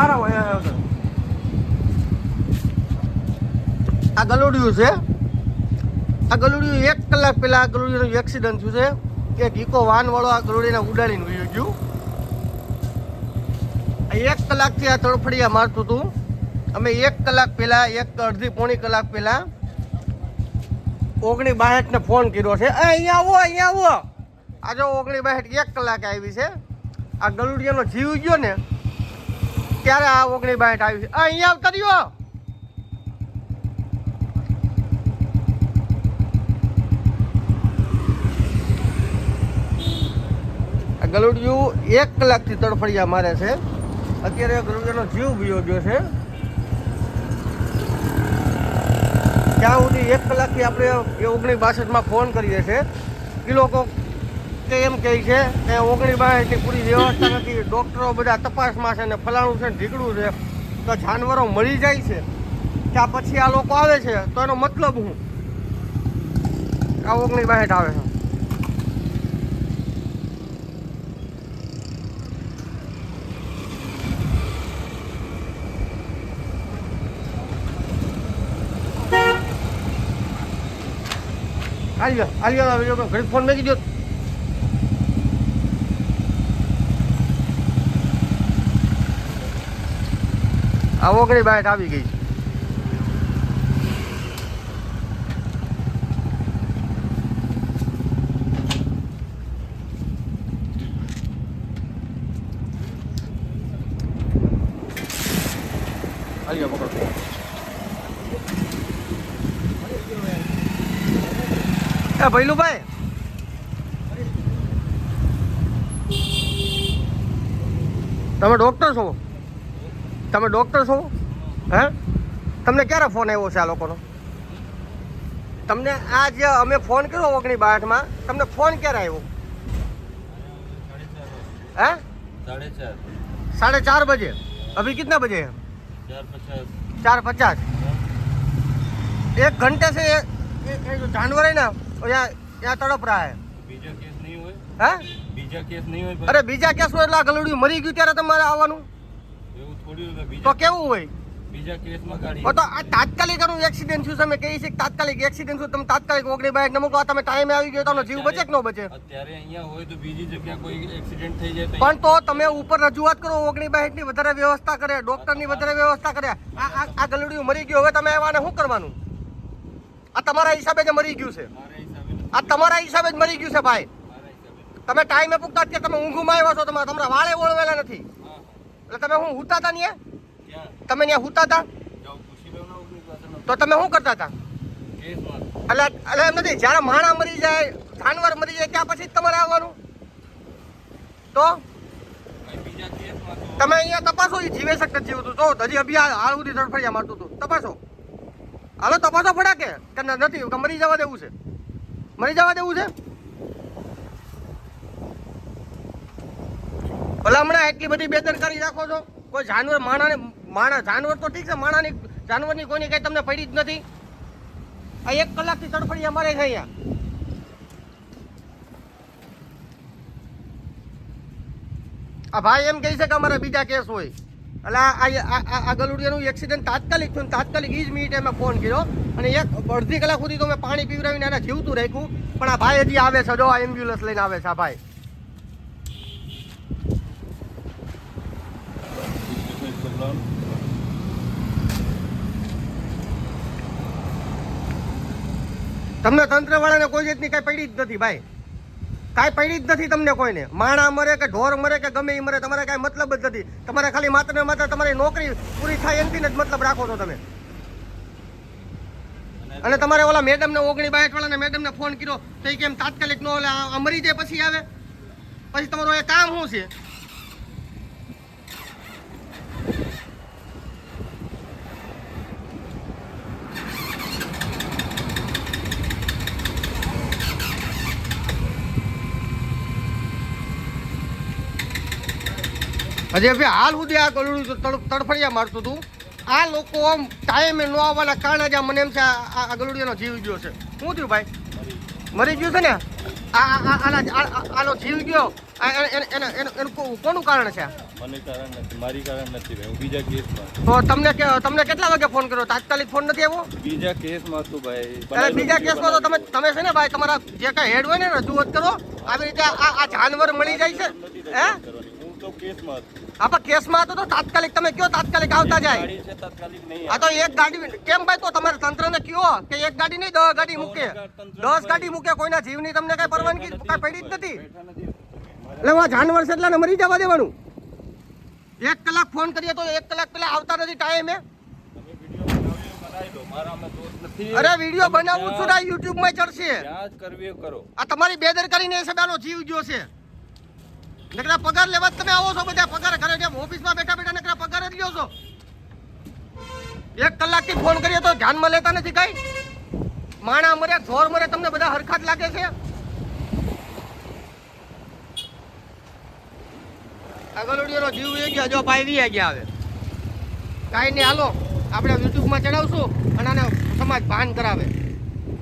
અહીંયા આવ્યો આ ગલુડિયું છે. આ ગલુડિયું એક કલાક પહેલાં આ ગલુડિયાનું એક્સિડન્ટ થયું છે. કે ઇકો વાનવાળો આ ગલુડીને ઉડાડીને વયું ગયું. એક કલાકથી આ તડફડિયા મારતું હતું. અમે એક કલાક પહેલાં, એક અડધી પોણી કલાક પહેલાં ઓગણી બાસઠને ફોન કર્યો છે. અહીંયા આવો અહીંયા આવો. આજે ઓગણી બાસઠ એક કલાકે આવી છે. આ ગલુડિયાનો જીવ ગયો ને ત્યારે આ ઓગણી બાઠ આવી છે? "આ, અહીંયા આ ગલુડિયું એક કલાકથી તડફડિયા મારે છે. અત્યારે ગલુડિયાનો જીવ ગયો ગયો છે. ત્યાં સુધી એક કલાકથી આપણે એ ઓગણી બાસઠમાં ફોન કરીએ છીએ. એ લોકો કે એમ કહે છે કે ઓગણી બાસઠની પૂરી વ્યવસ્થા નથી, ડૉક્ટરો બધા તપાસમાં છે ને ફલાણું છે ને ઢીકડું છે, તો જાનવરો મળી જાય છે. ત્યાં પછી આ લોકો આવે છે, તો એનો મતલબ હું? આ ઓગણી બાસઠ આવે છે. આલ્યો આલ્યો ઘડી ફોન મેકી દો આ ઓગણી બાઈટ આવી ગઈ છે ભૈલુભાઈ. તમે ડોક્ટર છો? તમે ડોક્ટર છો હે તમને ક્યારે ફોન આવ્યો છે આ લોકોનો તમને આ જે અમે ફોન કર્યો ઓગણી બાઠમાં તમને ફોન ક્યારે આવ્યો હે साढ़े चार साढ़े चार बजे अभी कितना बजे है चार पचास चार पचास एक घंटे से ये, ये, ये जो जानवर है ना वो यहाँ यहाँ तड़प रहा है बीजा केस नहीं हुए હે બીજા કેસ નહીં હોય અરે બીજા કેસમાં એટલે આ ગલુડિયું મરી ગયું ત્યારે તમારે આવવાનું એવું થોડી હોય તો કેવું હોય? બીજા કેસમાં ગાડી તો આ તાત્કાલિક એનું એક્સિડન્ટ થયું છે. અમે કહીએ છીએ તાત્કાલિક એક્સિડન્ટ થયું. તમે તાત્કાલિક ઓગણી બાઈક નમકો આ તમે ટાઈમે આવી ગયો તો આનો જીવ બચે કે ન બચે? અત્યારે અહીંયા હોય તો બીજી જગ્યા કોઈ એક્સિડન્ટ થઈ જાય પણ તો તમે ઉપર રજૂઆત કરો. ઓગણી બાઈકની વધારે વ્યવસ્થા કરે. ડોક્ટરની વધારે વ્યવસ્થા કરે. આ આ ગલડિયું મરી ગયું. હવે તમે આને શું કરવાનું? આ તમારા હિસાબે જ મરી ગયું છે. આ તમારા હિસાબે જ મરી ગયું છે ભાઈ. તમે ટાઈમે પૂગતા અત્યારે તમે ઊંઘમાં આવ્યા છો. તમારા તમારા વાળે ઓળવેલા નથી. એટલે તમે હું હુતા હતા ને તમે ત્યાં હુતા હતા તો તમે શું કરતા હતા એટલે એટલે એમ નથી જ્યારે માણા મરી જાય જાનવર મરી જાય ત્યાં પછી જ તમારે આવવાનું? તો? તમે અહીંયા તપાસો એ જીવે શકત જીવતું તો હજી અભી હાલ સુધી ધડફડિયા મારતું હતું. તપાસો. હાલો તપાસો પડ્યા કે નથી કે મરી જવા દેવું છે? મરી જવા દેવું છે? ભલામણા એટલી બધી બેદરકારી રાખો છો. કોઈ જાનવર, માણાને માણા જાનવર તો ઠીક છે, માણાની જાનવરની કોઈની કંઈ તમને પડી જ નથી. આ એક કલાકથી તડફડી અમારે છે અહીંયા. આ ભાઈ એમ કહે છે કે અમારા બીજા કેસ હોય. એટલે આ ગલુડિયાનું એક્સિડન્ટ તાત્કાલિક થયું તાત્કાલિક એ જ મિનિટે મેં ફોન કર્યો. અને એક અડધી કલાક સુધી તો મેં પાણી પીવડાવીને એને જીવતું રાખ્યું. પણ આ ભાઈ હજી આવે છે, જો આ એમ્બ્યુલન્સ લઈને આવે છે, આ ભાઈ. તમને તંત્રવાળાને કોઈ રીતની કાંઈ પડી જ નથી, ભાઈ. કાંઈ પડી જ નથી તમને કોઈને. માણા મરે કે ઢોર મરે કે ગમે એ મરે, તમારે કાંઈ મતલબ જ નથી. તમારે ખાલી માત્ર ને માત્ર તમારી નોકરી પૂરી થાય એમથી જ મતલબ રાખો છો તમે. અને તમારે ઓલા મેડમને ઓગણી બાઈટ વાળાને મેડમને ફોન કર્યો, તો એ કેમ તાત્કાલિક નો ઓલા મરી જાય પછી આવે? પછી તમારું એ કામ શું છે? હજી ભાઈ હાલ સુધી આ ગળું તડ- તડફડિયા મારતું હતું આ લોકો આમ ટાઈમે ન આવવાના કારણે જ આ મને એમ છે આ ગલુડિયાનો જીવ ગયો છે. શું થયું ભાઈ? મરી ગયું છે ને? આ આ- આ- આના જીવ ગયો. કોનું કારણ છે? મને કારણ નથી મારી કારણ નથી ભાઈ હું બીજા કેસમાં તો તમને તમને કેટલા વાગે ફોન કર્યો? તાત્કાલિક ફોન નથી આવ્યો? બીજા કેસમાં છું ભાઈ. અરે બીજા કેસમાં તો તમે તમે છે ને ભાઈ તમારા જે કાંઈ હેડ હોય ને રજૂઆત કરો આવી રીતે આ જાનવર મળી જાય છે. હું તો કેસમાં હતો. તો તાત્કાલિક તમે કયો તાત્કાલિક આવતા જાય? ગાડી છે તાત્કાલિક નહીં આ તો એક ગાડી કેમ ભાઈ તો તમારે તંત્રને કયો કે એક ગાડી નહીં દસ ગાડી મૂકે? દસ ગાડી મૂકે કોઈના જીવની તમને કઈ પરવાનગી કઈ પડી જ નથી? એટલે હું જાનવર છે એટલે મરી જવા દેવાનું. એક કલાક ફોન કરીએ તો એક કલાક પેલા આવતા નથી ટાઈમે? અરે વીડિયો બનાવું છું ને યુટ્યુબમાં ચડશે. કરવી કરો. આ તમારી બેદરકારીને હિસાબે જીવ ગયો છે. નકરા પગાર લેવા તમે આવો છો બધા. પગાર ઘરે જેમ ઓફિસમાં બેઠા બેઠા નકરા પગાર જ લ્યો છો. એક કલાકથી ફોન કરીએ તો ધ્યાનમાં લેતા નથી કઈ. માણા મરે ઘોર મરે, તમને બધા હરખા જ લાગે છે? આગળડીઓનો જીવ એ ગયા, જો ભાઈ વી ગયા હવે. કાંઈ નહીં, હાલો. આપણે યુટ્યુબમાં ચડાવશું અને આને સમાજ ભાન કરાવે.